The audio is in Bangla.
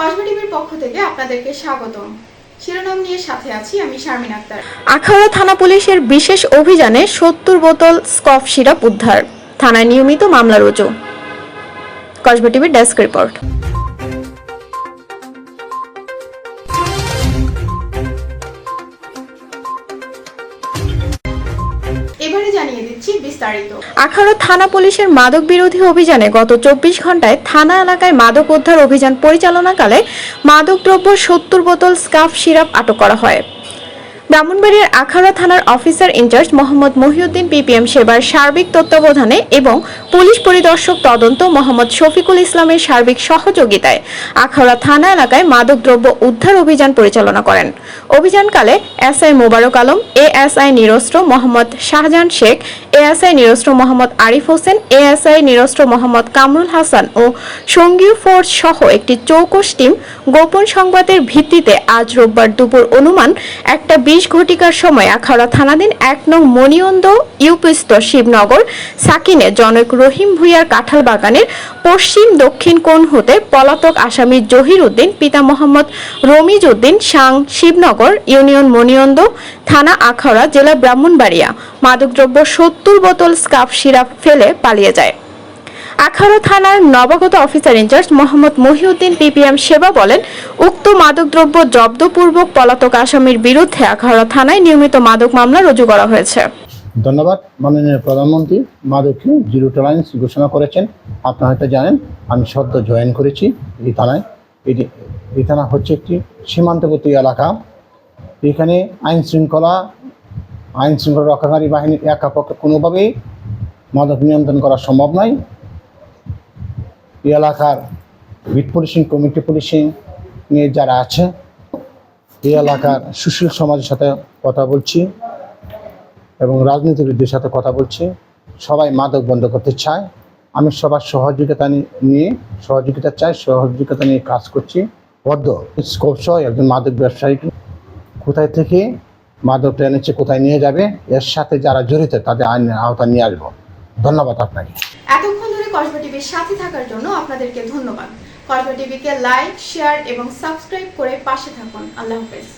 কসবা টিভির পক্ষ থেকে আপনাদেরকে স্বাগতম। শিরোনাম নিয়ে সাথে আছি আমি শারমিন আক্তার। আখাউড়া থানা পুলিশের বিশেষ অভিযানে সত্তর বোতল স্কফ সিরাপ উদ্ধার। থানায় নিয়মিত মামলা রুজু। কসবা টিভির ডেস্ক রিপোর্ট। দিচ্ছি বিস্তারিত। থানা পুলিশের মাদক বিরোধী অভিযানে গত চব্বিশ ঘন্টায় থানা এলাকায় মাদক উদ্ধার অভিযান পরিচালনাকালে মাদকদ্রব্য সত্তর বোতল স্কাফ সিরাপ আটক করা হয়। ব্রাহ্মণবাড়িয়ার আখাড়া থানার officer in charge Mohammad Mohiuddin PPM সেবার সার্বিক তত্ত্বাবধানে এবং পুলিশ পরিদর্শক তদন্ত মোহাম্মদ শফিকুল ইসলামের সার্বিক সহযোগিতায় আখাউড়া থানা এলাকায় মাদকদ্রব্য উদ্ধার অভিযান পরিচালনা করেন। অভিযানকালে এসআই মোবারক আলম এএসআই নিরস্ত্র মোহাম্মদ শাহজাহান শেখ এএসআই নিরস্ত্র মোহাম্মদ আরিফ হোসেন এএসআই নিরস্ত্র মোহাম্মদ কামরুল হাসান ও সঙ্গীয় ফোর্স সহ একটি চৌকস টিম গোপন সংবাদের ভিত্তিতে আজ রোববার দুপুর অনুমান একটা বিশ ঘটিকার সময় আখাউড়া থানাধীন এক নং মণিয়ন্দ ইউপিস্ত শিবনগর, সাকিনে জনক রহিম ভুইয়ার কাঁঠাল বাগানের পশ্চিম দক্ষিণ কোণ হতে পলাতক আসামি জহির উদ্দিন, পিতা মোহাম্মদ রমিজ উদ্দিন, সাং শিবনগর, ইউনিয়ন মণিয়ন্দ, থানা আখাউড়া, জেলা ব্রাহ্মণবাড়িয়া। মাদকদ্রব্য সত্তর বোতল স্কাফ সিরাপ ফেলে পালিয়ে যায়। আখাউড়া থানার নবাগত officer in charge Mohammad Mohiuddin PPM সেবা বলেন, উক্ত মাদকদ্রব্য জব্দপূর্বক পলাতক আসামির বিরুদ্ধে আখাউড়া থানায় নিয়মিত মাদক মামলা রুজু করা হয়েছে। ধন্যবাদ। মাননীয় প্রধানমন্ত্রী মাদককে জিরো টলারেন্স ঘোষণা করেছেন। আপনারা হয়তো জানেন, আমি সদ্য জয়েন করেছি এই থানায়। এটি এই থানা হচ্ছে একটি সীমান্তবর্তী এলাকা। এখানে আইন শৃঙ্খলা আইন শৃঙ্খলা রক্ষাকারী বাহিনীর একা পক্ষে কোনোভাবেই মাদক নিয়ন্ত্রণ করা সম্ভব নয়। এই এলাকার বিট পুলিশিং, কমিটি পুলিশিং নিয়ে যারা আছে, এই এলাকার সুশীল সমাজের সাথে কথা বলছি। এবং রাজনীতিবিদদের সাথে কথা বলছি। সবাই মাদক বন্ধ করতে চায়। আমি সবার সহযোগিতা নিয়ে সহযোগিতা চাই, সহযোগিতা নিয়ে কাজ করছি। বদ্ধ স্কোপ সহ একজন মাদক ব্যবসায়ীকে কোথায় থেকে মাদকটা এনেছে কোথায় নিয়ে যাবে? এর সাথে যারা জড়িত, তাদের আইনের আওতা নিয়ে আসব। ধন্যবাদ আপনাকে। এতক্ষণ ধরে কসবা টিভির সাথে থাকার জন্য আপনাদেরকে ধন্যবাদ। কসবা টিভিকে লাইক, শেয়ার এবং সাবস্ক্রাইব করে পাশে থাকুন। আল্লাহ হাফেজ।